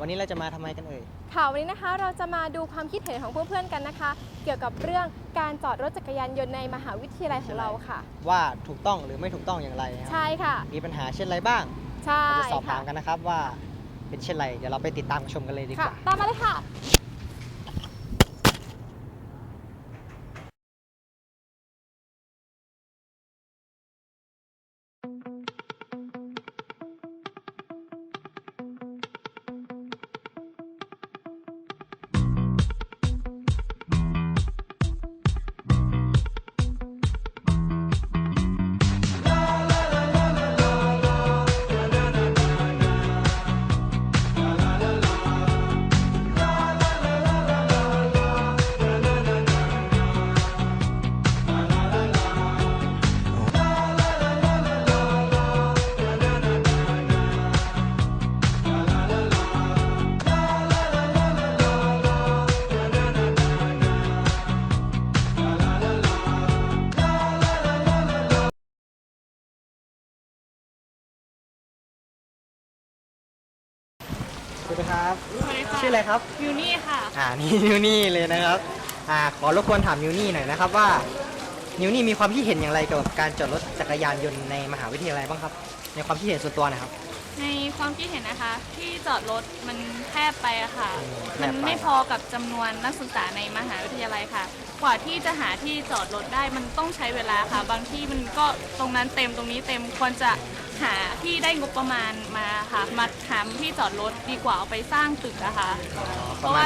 วันนี้เราจะมาทำไมกันเอ่ย ค่ะวันนี้นะคะเราจะมาดูความคิดเห็นของเพื่อนๆกันนะคะ เกี่ยวกับเรื่องการจอดรถจักรยานยนต์ในมหาวิทยาลัยของเราค่ะ ว่าถูกต้องหรือไม่ถูกต้องอย่างไรนะครับ ใช่ค่ะ มีปัญหาเช่นไรบ้างใช่เราจะสอบค่ะถามกันนะครับว่าเป็นเช่นไร เดี๋ยวเราไปติดตามชมกันเลยดีกค่ะ ว่า ตามมาเลยค่ะ ออะไรครับยูนี่ค่ะ อ่านี่ นิวนี่เลยนะครับอ่าขอรบกวนถามนิวนี่หน่อยนะครับว่านิวนี่มีความคิดเห็นอย่างไรเกี่ยวกับการจอดรถจักรยานยนต์ในมหาวิทยาลัยบ้างครับ ในความคิดเห็นส่วนตัวนะครับ ในความคิดเห็นนะคะ ที่จอดรถมันแคบไปอะค่ะอืมแคมับนไปไม่พอกับจำนวนนักศึกษาในมหาวิทยาลัยค่ะ กว่าที่จะหาที่จอดรถได้มันต้องใช้เวลาค่ะ บางที่มันก็ตรงนั้นเต็มตรงนี้เต็มควรจะ หาที่ได้งบประมาณมาค่ะมาหาที่จอดรถดีกว่าเอาไปสร้างตึกอะค่ะ เพราะว่า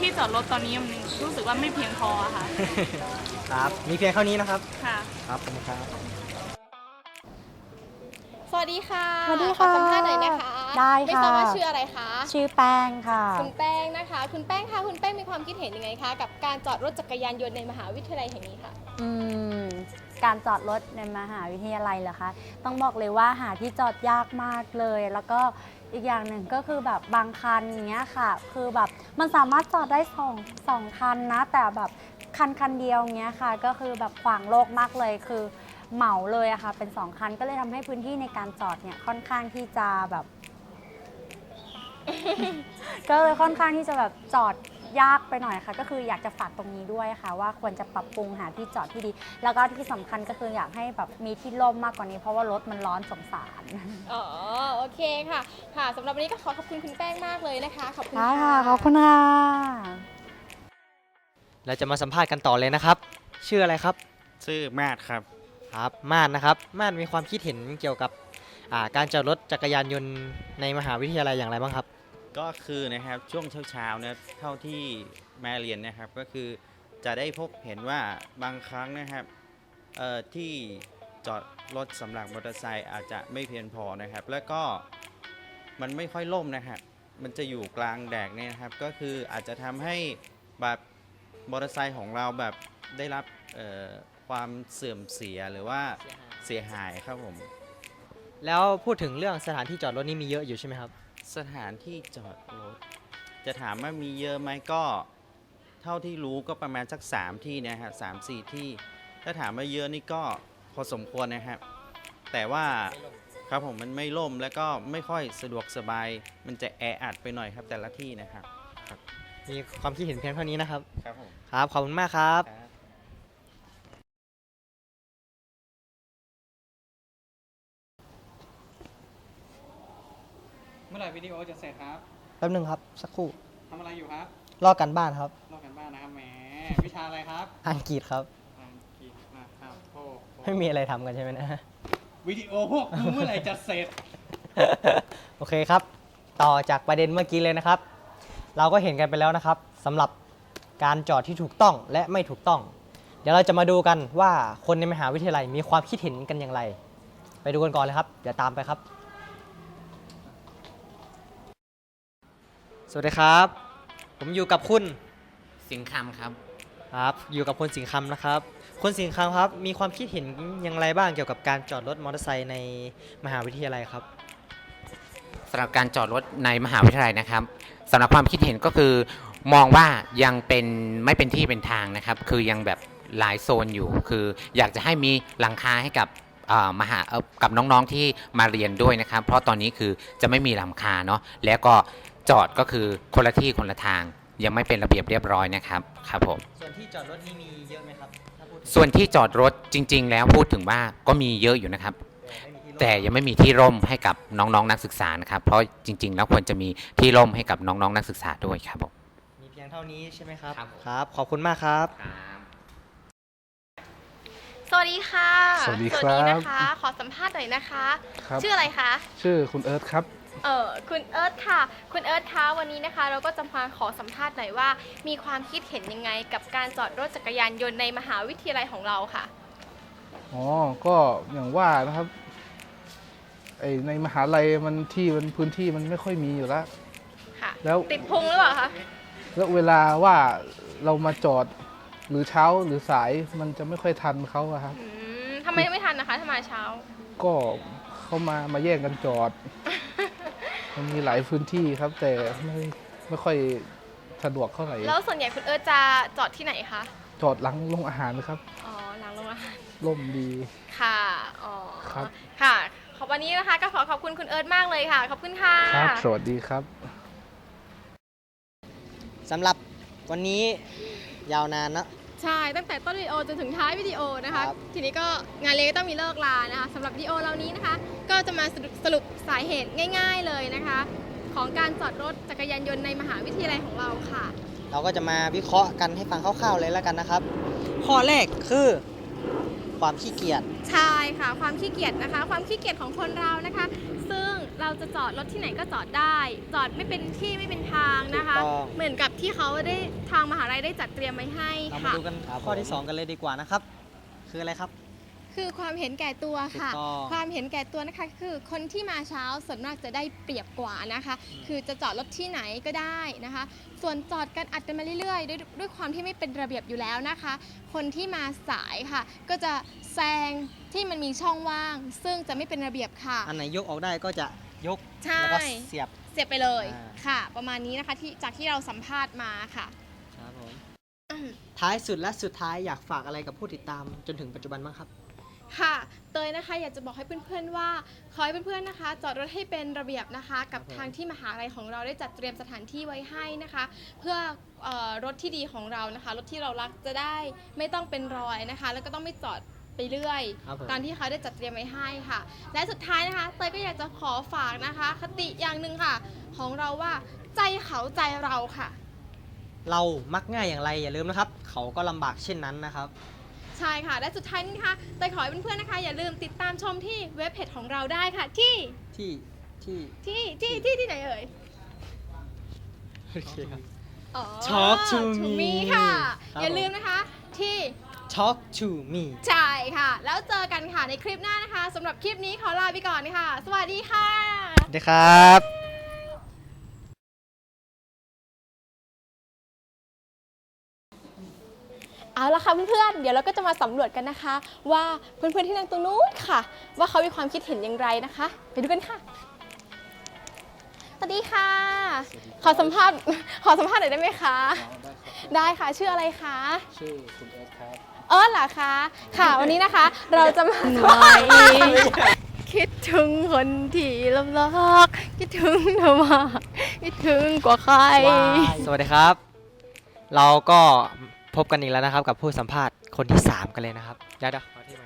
ที่จอดรถตอนนี้มันรู้สึกว่าไม่เพียงพออะค่ะ ครับ มีเพียงเท่านี้นะครับ ค่ะ ครับผมครับ สวัสดีค่ะสวัสดีขอค่ะสัมภาษณ์หน่อยนะคะได้ไม่ทราบค่ะว่าชื่ออะไรคะ ชื่อแป้งค่ะ คุณแป้งนะคะ คุณแป้งคะคุณแป้งมีความคิดเห็นยังไงคะ กับการจอดรถจักรยานยนต์ในมหาวิทยาลัยแห่งนี้ค่ะ อืม การจอดรถในมหาวิทยาลัยเหรอคะ ต้องบอกเลยว่าหาที่จอดยากมากเลย แล้วก็อีกอย่างหนึ่งก็คือแบบบางคันอย่างเงี้ยค่ะ คือแบบมันสามารถจอดได้สองสองคันนะ แต่แบบคันคันเดียวเงี้ยค่ะ ก็คือแบบขวางโลกมากเลยคือเหมาเลยอะค่ะ เป็นสองคันก็เลยทำให้พื้นที่ในการจอดเนี่ยค่อนข้างที่จะแบบ ก็เลยค่อนข้างที่จะแบบจอด ยากไปหน่อยค่ะ ก็คืออยากจะฝากตรงนี้ด้วยค่ะ ว่าควรจะปรับปรุงหาที่จอดที่ดี แล้วก็ที่สำคัญก็คืออยากให้แบบมีที่ร่มมากกว่านี้เพราะว่ารถมันร้อนสงสาร อ๋อโอเคค่ะ ค่ะสำหรับวันนี้ก็ขอขอบคุณคุณแป้งมากเลยนะคะ ขอบคุณได้ค่ะขอบคุณค่ะเราจะมาสัมภาษณ์กันต่อเลยนะครับ ชื่ออะไรครับชื่อมาดครับ ครับม่านนะครับม่านมีความคิดเห็นเกี่ยวกับอ่าการจอดรถจักรยานยนต์ในมหาวิทยาลัยอย่างไรบ้างครับ ก็คือนะครับช่วงเช้าๆเนี่ยเท่าที่มาเรียนนะครับก็คือจะได้พบเห็นว่าบางครั้งนะครับเอ่อที่จอดรถสำหรับมอเตอร์ไซค์อาจจะไม่เพียงพอนะครับ แล้วก็มันไม่ค่อยล่มนะครับมันจะอยู่กลางแดดเนี่ยนะครับ ก็คืออาจจะทำให้แบบมอเตอร์ไซค์ของเราแบบได้รับเอ่อความเสื่อมเสียหรือว่าเสียหายครับผม แล้วพูดถึงเรื่องสถานที่จอดรถนี่มีเยอะอยู่ใช่ไหมครับ สถานที่จอดรถ จะถามว่ามีเยอะไหมก็เท่าที่รู้ก็ประมาณสัก3ที่นะฮะสามสี่ที่ ถ้าถามว่าเยอะนี่ก็พอสมควรนะครับ แต่ว่าครับผมมันไม่ล่มแล้วก็ไม่ค่อยสะดวกสบาย มันจะแออัดไปหน่อยครับแต่ละที่นะครับ มีความคิดเห็นเพียงเท่านี้นะครับ ครับผม ครับ ขอบคุณมากครับเมื่อไหร่วิดีโอจะเสร็จครับแป๊บหนึงครับ สักครู่ทำอะไรอยู่ครับรอกันบ้านครับ ลอกกันบ้านนะครับแหมวิชาอะไรครับอังกฤษครับ อังกฤษนะครับโอ้โหไม่มีอะไรทำกันใช่ไหมนะ วิดีโอพวกมึงเมื่อไหร่จะเสร็จ โอเคครับ ต่อจากประเด็นเมื่อกี้เลยนะครับ เราก็เห็นกันไปแล้วนะครับสำหรับการจอดที่ถูกต้องและไม่ถูกต้อง เดี๋ยวเราจะมาดูกันว่าคนในมหาวิทยาลัยมีความคิดเห็นกันอย่างไร ไปดูกันก่อนเลยครับ เดี๋ยวตามไปครับ วัสดีครับ ผมอยู่กับคุณสิงคำครับ ครับ อยู่กับคุณสิงห์คำนะครับ คุณสิงห์คำครับ มีความคิดเห็นอย่างไรบ้างเกี่ยวกับการจอดรถมอเตอร์ไซค์ในมหาวิทยาลัยครับสำหรับการจอดรถในมหาวิทยาลัยนะครับสำหรับความคิดเห็นก็คือ มองว่ายังเป็นไม่เป็นที่เป็นทางนะครับ คือยังแบบหลายโซนอยู่ คืออยากจะให้มีหลังคาให้กับเอ่อมหาเอ่อกับน้องๆที่มาเรียนด้วยนะครับ เพราะตอนนี้คือจะไม่มีหลังคาเนาะแล้วก็ จอดก็คือคนละที่คนละทาง ยังไม่เป็นระเบียบเรียบร้อยนะครับครับผมส่วนที่จอดรถนี่มีเยอะไหมครับถ้าพูดถึงส่วนที่จอดรถจริง ๆ แล้วพูดถึงว่าก็มีเยอะอยู่นะครับ แต่ไม่มีที่รถแต่ยังไม่มีที่ร่มให้กับน้องๆนักศึกษานะครับ เพราะจริง ๆ แล้วควรจะมีที่ร่มให้กับน้องๆนักศึกษาด้วยครับผม มีเพียงเท่านี้ใช่ไหมครับครับครับขอบคุณมากครับ สวัสดีค่ะสวัสดีครับนะคะ ขอสัมภาษณ์หน่อยนะคะ ครับ ชื่ออะไรคะ ชื่อคุณเอิร์ธครับ เออคุณเอิร์ธค่ะ คุณเอิร์ธคะวันนี้นะคะ เราก็จะมาขอสัมภาษณ์หน่อยว่า มีความคิดเห็นยังไงกับการจอดรถจักรยานยนต์ในมหาวิทยาลัยของเราค่ะ อ๋อ ก็อย่างว่านะครับไอในมหาลัยมันที่มันพื้นที่มันไม่ค่อยมีอยู่แล้ว ค่ะ แล้ว ติดพุงหรือเปล่าคะ แล้วเวลาว่าเรามาจอดหรือเช้าหรือสายมันจะไม่ค่อยทันเขาอะครับ อืมทำไมไม่ทันนะคะถ้ามาเช้า ก็เขามามาแย่งกันจอด มันมีหลายพื้นที่ครับ แต่ไม่ไม่ค่อยสะดวกเท่าไหร่แล้วส่วนใหญ่คุณเอิร์ธจะจอดที่ไหนคะ จอดหลังโรงอาหารครับ อ๋อหลังโรงอาหาร ร่มดี ค่ะ อ๋อ ครับ ค่ะ ขอบวันนี้นะคะ ก็ขอขอบคุณคุณเอิร์ธมากเลยค่ะ ขอบคุณค่ะ ครับ สวัสดีครับ สำหรับวันนี้ยาวนานเนอะ ใช่ ตั้งแต่ต้นวิดีโอจนถึงท้ายวิดีโอนะคะ ครับ ทีนี้ก็งานเลี้ยงก็ต้องมีเลิกลานะคะสำหรับวิดีโอเหล่านี้นะคะ ก็จะมาสรุปสรุปสาเหตุง่าย ๆเลยนะคะ ของการจอดรถจักรยานยนต์ในมหาวิทยาลัยของเราค่ะ เราก็จะมาวิเคราะห์กันให้ฟังคร่าวๆเลยแล้วกันนะครับ ข้อแรกคือความขี้เกียจ ใช่ค่ะ ความขี้เกียจนะคะ ความขี้เกียจของคนเรานะคะ ซึ่งเราจะจอดรถที่ไหนก็จอดได้ จอดไม่เป็นที่ไม่เป็นทางนะคะ ถูกต้อง เหมือนกับที่เขาได้ทางมหาลัยได้จัดเตรียมไว้ให้เรามาค่ะ ดูกันข้อที่ 2 กันเลยดีกว่านะครับ คืออะไรครับ คือความเห็นแก่ตัวค่ะ ถูกต้องความเห็นแก่ตัวนะคะ คือคนที่มาเช้าส่วนมากจะได้เปรียบกว่านะคะคือจะจอดรถที่ไหนก็ได้นะคะ ส่วนจอดกันอัดกันมาเรื่อยๆ ด้วยด้วยความที่ไม่เป็นระเบียบอยู่แล้วนะคะ คนที่มาสายค่ะ ก็จะแซงที่มันมีช่องว่าง ซึ่งจะไม่เป็นระเบียบค่ะ อันไหนยกออกได้ก็จะยกใช่ แล้วก็เสียบ เสียบไปเลยอ่า ค่ะ ประมาณนี้นะคะที่จากที่เราสัมภาษณ์มาค่ะ ครับผมท้ายสุดและสุดท้ายอยากฝากอะไรกับผู้ติดตามจนถึงปัจจุบันบ้างครับ ค่ะ เตยนะคะอยากจะบอกให้เพื่อนๆว่า ขอให้เพื่อนๆนะคะ จอดรถให้เป็นระเบียบนะคะ กับครับผมทางที่มหาลัยของเราได้จัดเตรียมสถานที่ไว้ให้นะคะ เพื่อเออรถที่ดีของเรานะคะ รถที่เรารักจะได้ไม่ต้องเป็นรอยนะคะ แล้วก็ต้องไม่จอดไปเรื่อย ครับผม ตามที่เขาได้จัดเตรียมไว้ให้ค่ะ และสุดท้ายนะคะ เตยก็อยากจะขอฝากนะคะ คติอย่างหนึ่งค่ะ ของเราว่าใจเขาใจเราค่ะ เรามักง่ายอย่างไรอย่าลืมนะครับ เขาก็ลำบากเช่นนั้นนะครับ ใช่ค่ะ และสุดท้ายนี้นะคะเตยขอให้เพื่อนๆนะคะ อย่าลืมติดตามชมที่เว็บเพจของเราได้ค่ะ ที่ที่ที่ที่ที่ที่ที่ไหนเอ่ย โอเคครับ อ๋อ Talk to to me ค่ะ ครับ อย่าลืมนะคะที่ talk to me ใช่ค่ะ แล้วเจอกันค่ะในคลิปหน้านะคะสำหรับคลิปนี้ขอลาไปก่อนค่ะ สวัสดีค่ะ สวัสดีครับ เอาละค่ะเพื่อนๆ เดี๋ยวเราก็จะมาสำรวจกันนะคะ ว่าเพื่อนๆที่นั่งตรงนู้นค่ะ ว่าเขามีความคิดเห็นอย่างไรนะคะ ไปดูกันค่ะ สวัสดีค่ะ ขอสัมภาษณ์ ขอสัมภาษณ์หน่อยได้ไหมคะ ได้ค่ะ ชื่ออะไรคะ ชื่อคุณเอิร์ธครับ เออเหรอคะ ค่ะ วันนี้นะคะ เราจะมา คิดถึงคนที่ลำลักคิดถึงเธอมากคิดถึงกว่าใคร สวัสดีครับ เราก็ พบกันอีกแล้วนะครับ กับผู้สัมภาษณ์คนที่ 3 กันเลยนะครับเดี๋ยวเดี๋ยวขอที่มา